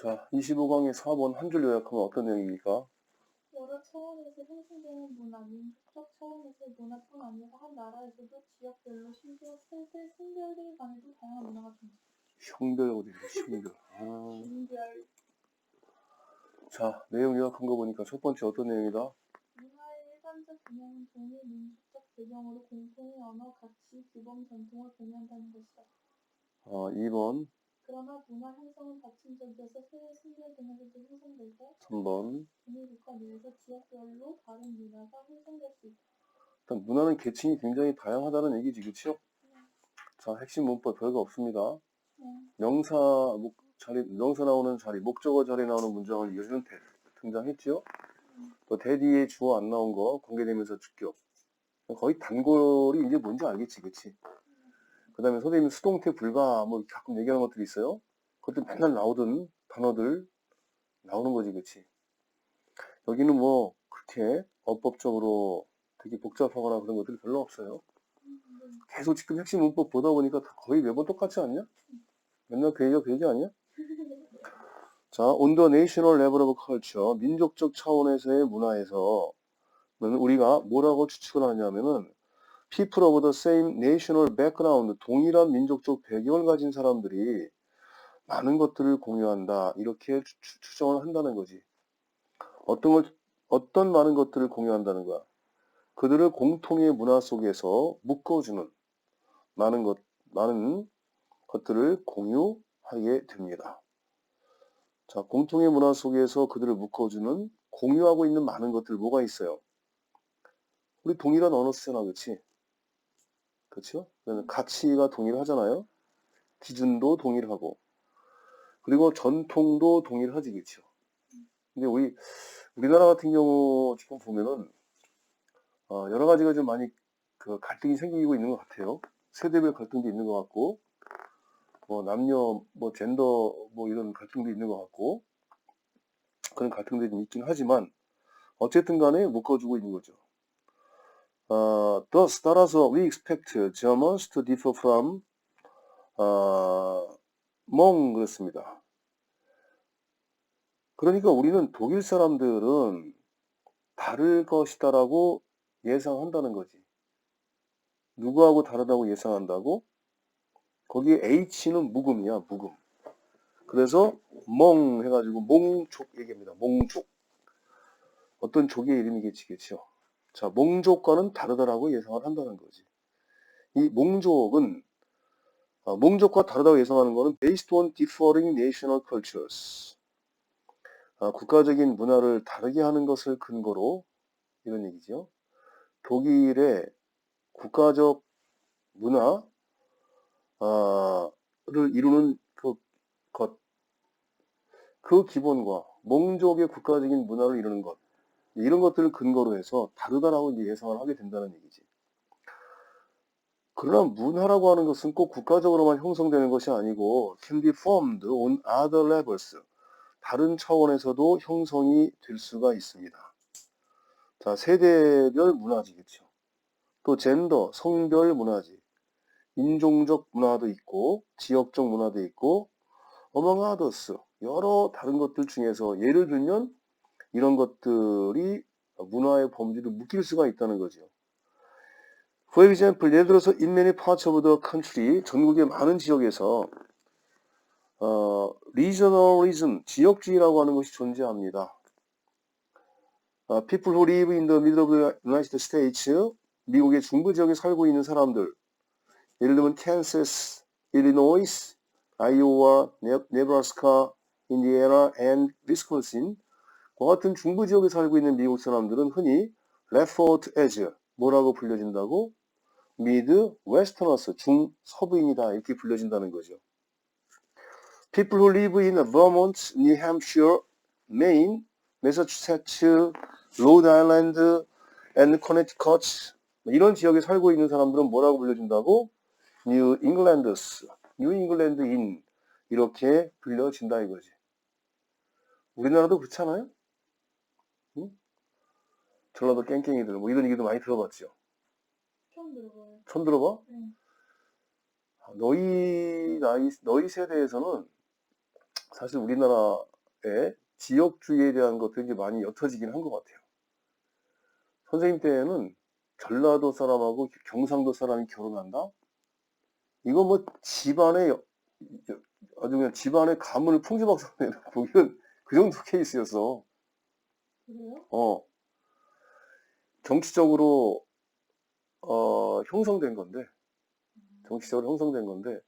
자, 25강의 4번 한 줄 요약하면 어떤 내용입니까? 여러 차원에서 형성되는 문화, 민족적 차원에서의 문화뿐 아니라 한 나라에서도 지역별로 심지어 세대 성별들 간에도 다양한 문화가 존재. 형별하고 형별. 아, 인별 자, 내용 요약한 거 보니까 첫 번째 어떤 내용이다? 문화의 일반적 기능은 동일 민족적 배경으로 공통의 언어, 가치, 규범, 전통을 공유한다는 것이다. 어, 2번, 그러나 문화 형성은 다층적이어서 세대 성별 등에서도 형성되고 3번. 동일 국가 내에서 지역별로 다른 문화가 형성될 수 있다. 일단 문화는 계층이 굉장히 다양하다는 얘기지, 그쵸? 자, 핵심 문법 별거 없습니다. 네. 명사 목 자리, 명사 나오는 자리, 목적어 자리 나오는 문장을 이어주는 대 등장했죠? 또 대뒤에 주어 안 나온 거, 관계되면서 주격. 거의 단골이 이제 뭔지 알겠지, 그치? 그 다음에 선생님 수동태 불가, 뭐 가끔 얘기하는 것들이 있어요? 그것도 맨날 나오던 단어들 나오는 거지, 그치? 여기는 뭐, 그렇게 어법적으로 되게 복잡하거나 그런 것들이 별로 없어요. 계속 지금 핵심 문법 보다 보니까 다 거의 매번 똑같지 않냐? 맨날 그 얘기가 그 얘기 아니야? 자, on the national level of culture, 민족적 차원에서의 문화에서 는 우리가 뭐라고 추측을 하냐면은 people of the same national background, 동일한 민족적 배경을 가진 사람들이 많은 것들을 공유한다. 이렇게 추정을 한다는 거지. 어떤 걸, 어떤 많은 것들을 공유한다는 거야. 그들을 공통의 문화 속에서 묶어주는 많은 것, 많은 것들을 공유하게 됩니다. 자, 공통의 문화 속에서 그들을 묶어주는 공유하고 있는 많은 것들 뭐가 있어요? 우리 동일한 언어 쓰잖아, 그치? 그러면 가치가 동일하잖아요? 기준도 동일하고. 그리고 전통도 동일하지, 그쵸? 근데 우리, 우리나라 같은 경우 지금 보면은, 어, 여러 가지가 좀 많이 그 갈등이 생기고 있는 것 같아요. 세대별 갈등도 있는 것 같고, 뭐 남녀, 뭐 젠더, 뭐 이런 갈등도 있는 것 같고, 그런 갈등들이 좀 있긴 하지만, 어쨌든 간에 묶어주고 있는 거죠. 어, thus, 따라서 we expect Germans to differ from 어, 그렇습니다. 그러니까 우리는 독일 사람들은 다를 것이다라고 예상한다는 거지. 누구하고 다르다고 예상한다고? 거기에 H는 묵음이야, 묵음. 그래서 멍 해가지고 몽족 얘기합니다. 몽족. 어떤 족의 이름이겠지, 그죠? 자, 몽족과는 다르다라고 예상을 한다는 거지. 이 몽족은 어, 몽족과 다르다고 예상하는 거는 based on differing national cultures. 아, 국가적인 문화를 다르게 하는 것을 근거로 이런 얘기죠. 독일의 국가적 문화 아, 를 이루는 그 것, 그 기본과 몽족의 국가적인 문화를 이루는 것, 이런 것들을 근거로 해서 다르다라고 이제 예상을 하게 된다는 얘기지. 그러나 문화라고 하는 것은 꼭 국가적으로만 형성되는 것이 아니고 can be formed on other levels. 다른 차원에서도 형성이 될 수가 있습니다. 자, 세대별 문화지, 그렇죠? 또 젠더, 성별 문화지. 인종적 문화도 있고, 지역적 문화도 있고, among others, 여러 다른 것들 중에서 예를 들면 이런 것들이 문화의 범주를 묶일 수가 있다는 거죠. For example, 예를 들어서 in many parts of the country, 전국의 많은 지역에서 어, regionalism, 지역주의라고 하는 것이 존재합니다. 어, people who live in the middle of the United States, 미국의 중부 지역에 살고 있는 사람들, 예를 들면 Kansas, Illinois, Iowa, Ne- Nebraska, Indiana, and Wisconsin, 그 같은 중부 지역에 살고 있는 미국 사람들은 흔히 referred as 뭐라고 불려진다고? Midwesterners, 중서부인이다 이렇게 불려진다는 거죠. People who live in Vermont, New Hampshire, Maine, Massachusetts, Rhode Island, and Connecticut 뭐 이런 지역에 살고 있는 사람들은 뭐라고 불려진다고? New Englanders, New England인 이렇게 불려진다 이거지. 우리나라도 그렇잖아요? 응? 전라도 깽깽이들 뭐 이런 얘기도 많이 들어봤죠. 처음 들어봐요. 처음 들어봐? 네. 너희 나이 너희 세대에서는 사실 우리나라의 지역주의에 대한 것들이 많이 옅어지긴 한 것 같아요. 선생님 때에는 전라도 사람하고 경상도 사람이 결혼한다? 이거 뭐 여- 아주 그냥 집안의 가문을 풍지박산내는 보기는 그 정도 케이스였어. 그래요? 어. 정치적으로 어, 형성된 건데, 정치적으로 형성된 건데,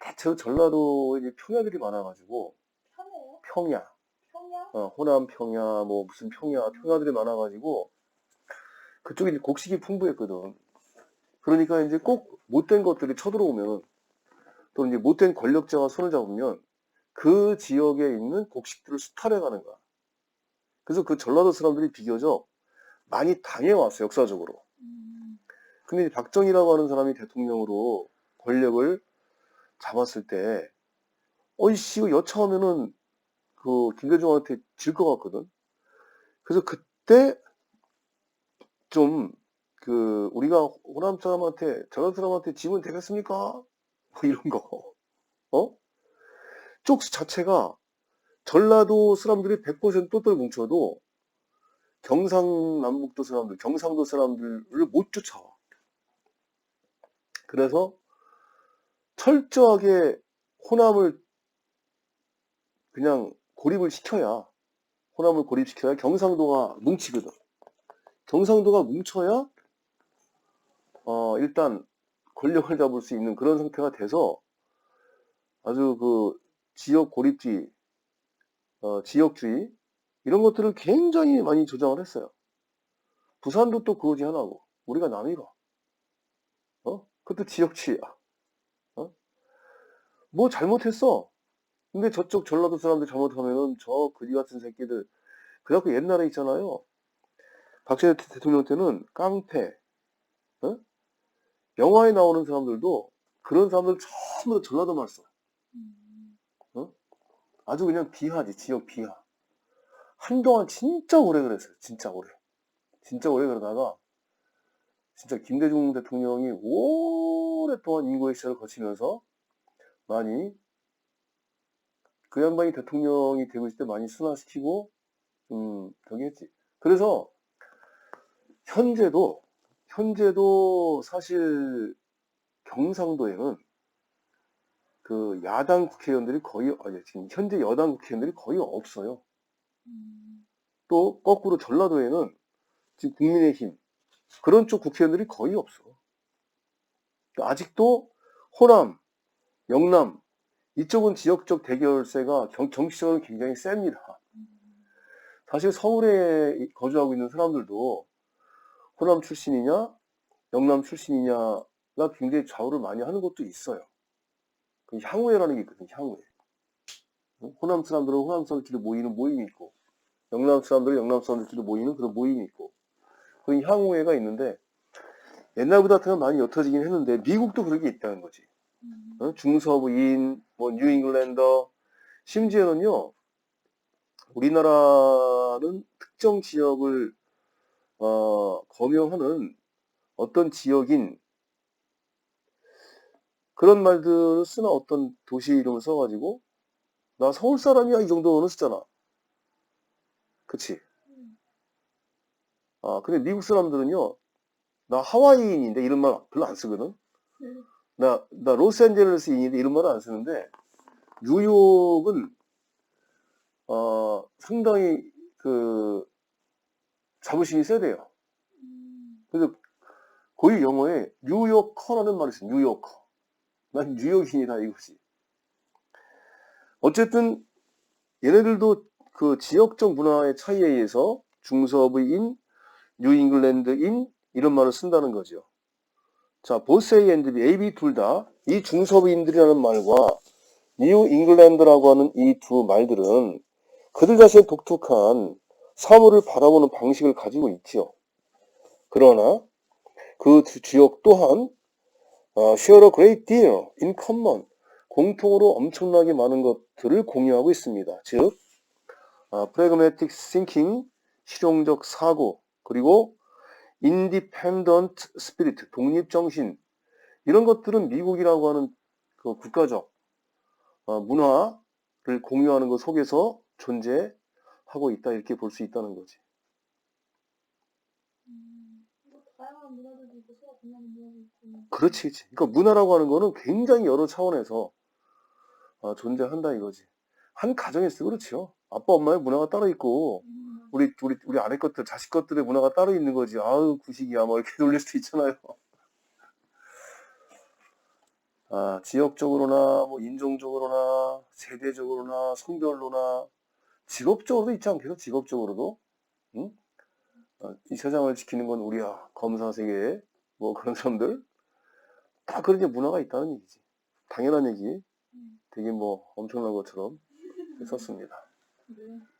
대체로 전라도에 이제 평야들이 많아가지고, 편해요? 평야, 평양? 어, 호남 평야, 뭐 무슨 평야, 평야들이 많아가지고, 그쪽이 이제 곡식이 풍부했거든. 그러니까 이제 꼭 못된 것들이 쳐들어오면, 또 이제 못된 권력자가 손을 잡으면, 그 지역에 있는 곡식들을 수탈해 가는 거야. 그래서 그 전라도 사람들이 비교적 많이 당해왔어, 역사적으로. 음, 근데 박정희라고 하는 사람이 대통령으로 권력을 잡았을 때, 어이씨, 이거 여차하면은 그 김대중한테 질 것 같거든. 그래서 그때 좀 그 우리가 호남 사람한테 전라도 사람한테 지면 되겠습니까? 뭐 이런 거, 어? 쪽 자체가 전라도 사람들이 100% 똘똘 뭉쳐도 경상남북도 사람들, 경상도 사람들을 못 쫓아와. 그래서 철저하게 호남을 그냥 고립을 시켜야, 호남을 고립시켜야 경상도가 뭉치거든. 경상도가 뭉쳐야, 어, 일단 권력을 잡을 수 있는 그런 상태가 돼서 아주 그 지역 고립주의, 어, 지역주의, 이런 것들을 굉장히 많이 조장을 했어요. 부산도 또 그거지 하나고, 우리가 남이가. 어? 그것도 지역주의야. 어? 뭐 잘못했어. 근데 저쪽 전라도 사람들 잘못하면은 저 그지 같은 새끼들. 그래갖고 옛날에 있잖아요. 박정희 대- 대통령 때는 깡패, 어? 영화에 나오는 사람들도 그런 사람들 전부 다 전라도 말 써. 음, 아주 그냥 비하지, 지역 비하. 한동안 진짜 오래 그랬어요. 진짜 오래. 진짜 오래 그러다가, 진짜 김대중 대통령이 오랫동안 인구의 시절을 거치면서 많이, 그 양반이 대통령이 되고 있을 때 많이 순화시키고, 음, 저기 했지. 그래서, 현재도, 현재도 사실 경상도에는 그 야당 국회의원들이 거의, 아니, 지금 현재 여당 국회의원들이 거의 없어요. 음, 또 거꾸로 전라도에는 지금 국민의힘 그런 쪽 국회의원들이 거의 없어. 그러니까 아직도 호남, 영남 이쪽은 지역적 대결세가 경- 정치적으로 굉장히 셉니다. 음, 사실 서울에 거주하고 있는 사람들도 호남 출신이냐, 영남 출신이냐가 굉장히 좌우를 많이 하는 것도 있어요. 그 향후회라는 게 있거든요, 향후회. 응? 호남 사람들은 호남 사람들끼리 모이는 모임이 있고, 영남 사람들은 영남 사람들끼리 모이는 그런 모임이 있고, 그 향후회가 있는데, 옛날보다 같으면 많이 옅어지긴 했는데, 미국도 그런 게 있다는 거지. 음, 어? 중서부인, 뭐 뉴잉글랜더, 심지어는요, 우리나라는 특정 지역을 어, 거명하는 어떤 지역인 그런 말들을 쓰나 어떤 도시 이름을 써가지고 나 서울 사람이야 이 정도는 쓰잖아. 그치? 음, 아 근데 미국 사람들은요 나 하와이인인데 이런 말 별로 안 쓰거든. 네. 나, 나 로스앤젤레스인인데 이런 말은 안 쓰는데, 뉴욕은, 어, 상당히 그, 자부심이 세대요. 음, 그래서 거의 영어에 뉴요커라는 말이 있어요. 뉴요커. 난 뉴욕인이다 이거지. 어쨌든, 얘네들도 그 지역적 문화의 차이에 의해서 중서부인, 뉴잉글랜드인, 이런 말을 쓴다는 거죠. 자, 보세이 앤드 비, AB 둘 다 이 중서부인들이라는 말과 뉴 잉글랜드라고 하는 이 두 말들은 그들 자신의 독특한 사물을 바라보는 방식을 가지고 있지요. 그러나 그두 지역 또한 어, share a great deal in common 공통으로 엄청나게 많은 것들을 공유하고 있습니다. 즉, 어, pragmatic thinking 실용적 사고 그리고 independent spirit, 독립정신, 이런 것들은 미국이라고 하는 그 국가적 어, 문화를 공유하는 것 속에서 존재하고 있다 이렇게 볼 수 있다는 거지. 음, 그렇지, 그렇지. 그러니까 문화라고 하는 거는 굉장히 여러 차원에서 아, 존재한다 이거지. 한 가정에서 그렇지요. 아빠 엄마의 문화가 따로 있고 음, 우리 우리 우리 아내 것들 자식 것들의 문화가 따로 있는 거지. 아유 구식이야 뭐 이렇게 놀릴 수도 있잖아요. 아 지역적으로나 뭐 인종적으로나 세대적으로나 성별로나 직업적으로도 있지 않겠어? 직업적으로도 응? 아, 이 세상을 지키는 건 우리야 검사 세계 뭐 그런 사람들 다 그런 이제 문화가 있다는 얘기지. 당연한 얘기. 음. 되게 뭐 엄청난 것처럼 했었습니다. 네.